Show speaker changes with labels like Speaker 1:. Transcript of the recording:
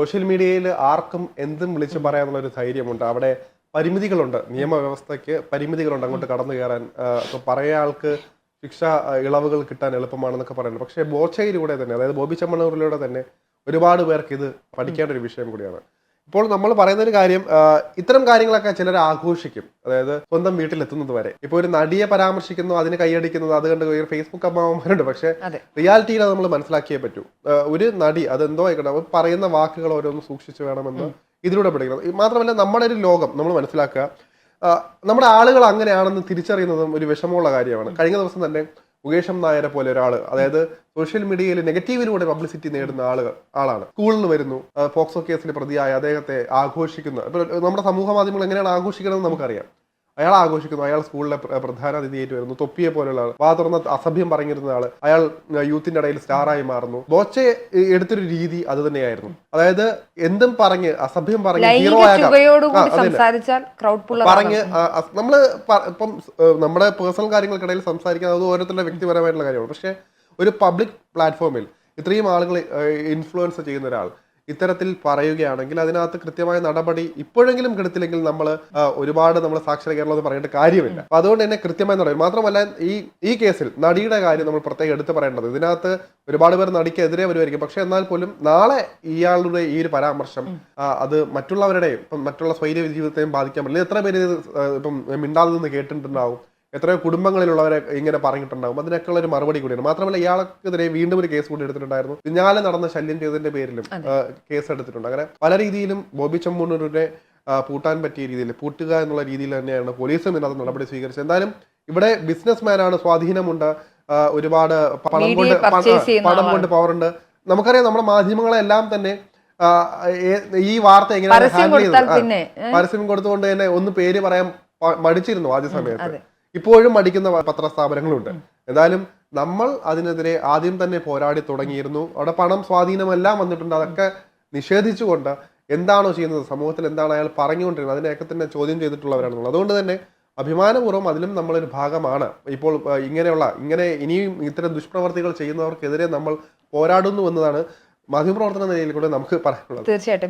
Speaker 1: Social മീഡിയയിൽ ആർക്കും എന്തും വിളിച്ചു പറയാനുള്ള ഒരു ധൈര്യമുണ്ട്. അവിടെ പരിമിതികളുണ്ട്. നിയമവ്യവസ്ഥയ്ക്ക് പരിമിതികളുണ്ട് അങ്ങോട്ട് കടന്നു കയറാൻ. ഇപ്പോൾ പറയ ആൾക്ക് ശിക്ഷ ഇളവുകൾ കിട്ടാൻ എളുപ്പമാണെന്നൊക്കെ പറയുന്നത് പക്ഷേ ബോച്ചയിലൂടെ തന്നെ അതായത് ബോബി ചമ്മണൂരിലൂടെ തന്നെ ഒരുപാട് പേർക്ക് ഇത് പഠിക്കേണ്ട ഒരു വിഷയം കൂടിയാണ്. ഇപ്പോൾ നമ്മൾ പറയുന്ന ഒരു കാര്യം ഇത്തരം കാര്യങ്ങളൊക്കെ ചിലർ ആഘോഷിക്കും. അതായത് സ്വന്തം വീട്ടിലെത്തുന്നത് വരെ. ഇപ്പോൾ ഒരു നടിയെ പരാമർശിക്കുന്നു അതിന് കൈയടിക്കുന്നത് അത് കണ്ട് ഒരു ഫേസ്ബുക്ക് അമ്മാവന്മാരുണ്ട്. പക്ഷേ റിയാലിറ്റിയിൽ അത് നമ്മൾ മനസ്സിലാക്കിയേ പറ്റൂ. ഒരു നടി അതെന്തോ ആയിക്കോട്ടെ അവർ പറയുന്ന വാക്കുകൾ ഓരോന്ന് സൂക്ഷിച്ചു വേണമെന്ന് ഇതിലൂടെ പഠിക്കണം. മാത്രമല്ല നമ്മുടെ ഒരു ലോകം നമ്മൾ മനസ്സിലാക്കുക നമ്മുടെ ആളുകൾ അങ്ങനെയാണെന്ന് തിരിച്ചറിയുന്നതും ഒരു വിഷമമുള്ള കാര്യമാണ്. കഴിഞ്ഞ ദിവസം തന്നെ മുകേഷം നായരെ പോലെ ഒരാൾ അതായത് സോഷ്യൽ മീഡിയയിൽ നെഗറ്റീവിലൂടെ പബ്ലിസിറ്റി നേടുന്ന ആളുകൾ ആളാണ്. സ്കൂളിൽ നിന്ന് വരുന്നു. ഫോക്സോ കേസിൽ പ്രതിയായ അദ്ദേഹത്തെ ആഘോഷിക്കുന്ന നമ്മുടെ സമൂഹ മാധ്യമങ്ങൾ എങ്ങനെയാണ് ആഘോഷിക്കണമെന്ന് നമുക്കറിയാം. അയാൾ ആഘോഷിക്കുന്നു. അയാൾ സ്കൂളിലെ പ്ര- പ്രധാന അതിഥിയായിട്ട് വരുന്നു. തൊപ്പിയെ പോലുള്ള ആൾ വാ തുറന്ന അസഭ്യം പറഞ്ഞിരുന്ന ആൾ അയാൾ യൂത്തിന്റെ ഇടയിൽ സ്റ്റാറായി മാറുന്നു. ബോച്ചെ എടുത്തൊരു രീതി അത് തന്നെയായിരുന്നു. അതായത് എന്തും പറഞ്ഞ് അസഭ്യം പറഞ്ഞ് ഹീറോ പറഞ്ഞ് നമ്മൾ ഇപ്പം നമ്മുടെ പേഴ്സണൽ കാര്യങ്ങൾക്കിടയിൽ സംസാരിക്കുന്നത് അത് ഓരോരുത്തരുടെ വ്യക്തിപരമായിട്ടുള്ള കാര്യമാണ്. പക്ഷെ ഒരു പബ്ലിക് പ്ലാറ്റ്ഫോമിൽ ഇത്രയും ആളുകൾ ഇൻഫ്ലുവൻസ് ചെയ്യുന്ന ഒരാൾ ഇത്തരത്തിൽ പറയുകയാണെങ്കിൽ അതിനകത്ത് കൃത്യമായ നടപടി ഇപ്പോഴെങ്കിലും കെടുത്തില്ലെങ്കിൽ നമ്മൾ ഒരുപാട് നമ്മൾ സാക്ഷര കേരളം എന്ന് പറയേണ്ട കാര്യമില്ല. അപ്പൊ അതുകൊണ്ട് തന്നെ കൃത്യമായ നടപടി. മാത്രമല്ല ഈ ഈ കേസിൽ നടിയുടെ കാര്യം നമ്മൾ പ്രത്യേകം എടുത്തു പറയേണ്ടത്. ഇതിനകത്ത് ഒരുപാട് പേർ നടിക്കെതിരെ വരുമായിരിക്കും. പക്ഷെ എന്നാൽ പോലും നാളെ ഇയാളുടെ ഈ ഒരു പരാമർശം അത് മറ്റുള്ളവരുടെയും ഇപ്പം മറ്റുള്ള സ്വൈര്യ ജീവിതത്തെയും ബാധിക്കാൻ പറ്റില്ല. എത്ര പേര് ഇപ്പം മിണ്ടാതെ നിന്ന് കേട്ടിട്ടുണ്ടാവും? എത്രയോ കുടുംബങ്ങളിലുള്ളവരെ ഇങ്ങനെ പറഞ്ഞിട്ടുണ്ടാകും അതിനൊക്കെയുള്ള ഒരു മറുപടി കൂടിയാണ്. മാത്രമല്ല ഇയാൾക്കെതിരെ വീണ്ടും ഒരു കേസ് കൂടി എടുത്തിട്ടുണ്ടായിരുന്നു. പിന്നാലെ നടന്ന ശല്യം ചെയ്തതിന്റെ പേരിലും കേസ് എടുത്തിട്ടുണ്ട്. അങ്ങനെ പല രീതിയിലും ബോബി ചമ്മൂണൂരുടെ പൂട്ടാൻ പറ്റിയ രീതിയിൽ പൂട്ടുക എന്നുള്ള രീതിയിൽ തന്നെയാണ് പോലീസും ഇതിനകത്ത് നടപടി സ്വീകരിച്ചത്. എന്തായാലും ഇവിടെ ബിസിനസ് മാനാണ് സ്വാധീനമുണ്ട് ഒരുപാട് പണം കൊണ്ട് പണം- കൊണ്ട് പവർ ഉണ്ട് നമുക്കറിയാം നമ്മുടെ മാധ്യമങ്ങളെല്ലാം തന്നെ ഈ വാർത്ത എങ്ങനെയാണ്
Speaker 2: പരസ്യം
Speaker 1: ഹാൻഡിൽ കൊടുത്തുകൊണ്ട് തന്നെ ഒന്ന് പേര് പറയാൻ മടിച്ചിരുന്നു ആദ്യ സമയത്ത്. ഇപ്പോഴും മടിക്കുന്ന പത്ര പത്രസ്ഥാപനങ്ങളുണ്ട്. എന്തായാലും നമ്മൾ അതിനെതിരെ ആദ്യം തന്നെ പോരാടി തുടങ്ങിയിരുന്നു. അവിടെ പണം സ്വാധീനമെല്ലാം വന്നിട്ടുണ്ട്. അതൊക്കെ നിഷേധിച്ചുകൊണ്ട് എന്താണോ ചെയ്യുന്നത്? സമൂഹത്തിൽ എന്താണ് അയാൾ പറഞ്ഞുകൊണ്ടിരുന്നത്? അതിനെയൊക്കെ തന്നെ ചോദ്യം ചെയ്തിട്ടുള്ളവരാണെന്നുള്ളത്. അതുകൊണ്ട് തന്നെ അഭിമാനപൂർവം അതിലും നമ്മളൊരു ഭാഗമാണ്. ഇപ്പോൾ ഇങ്ങനെയുള്ള ഇങ്ങനെ ഇനിയും ഇത്തരം ദുഷ്പ്രവർത്തികൾ ചെയ്യുന്നവർക്കെതിരെ നമ്മൾ പോരാടുന്നു എന്നതാണ് മാധ്യമപ്രവർത്തന നിലയിൽ കൂടെ നമുക്ക് പറയാനുള്ളത്.
Speaker 2: തീർച്ചയായിട്ടും.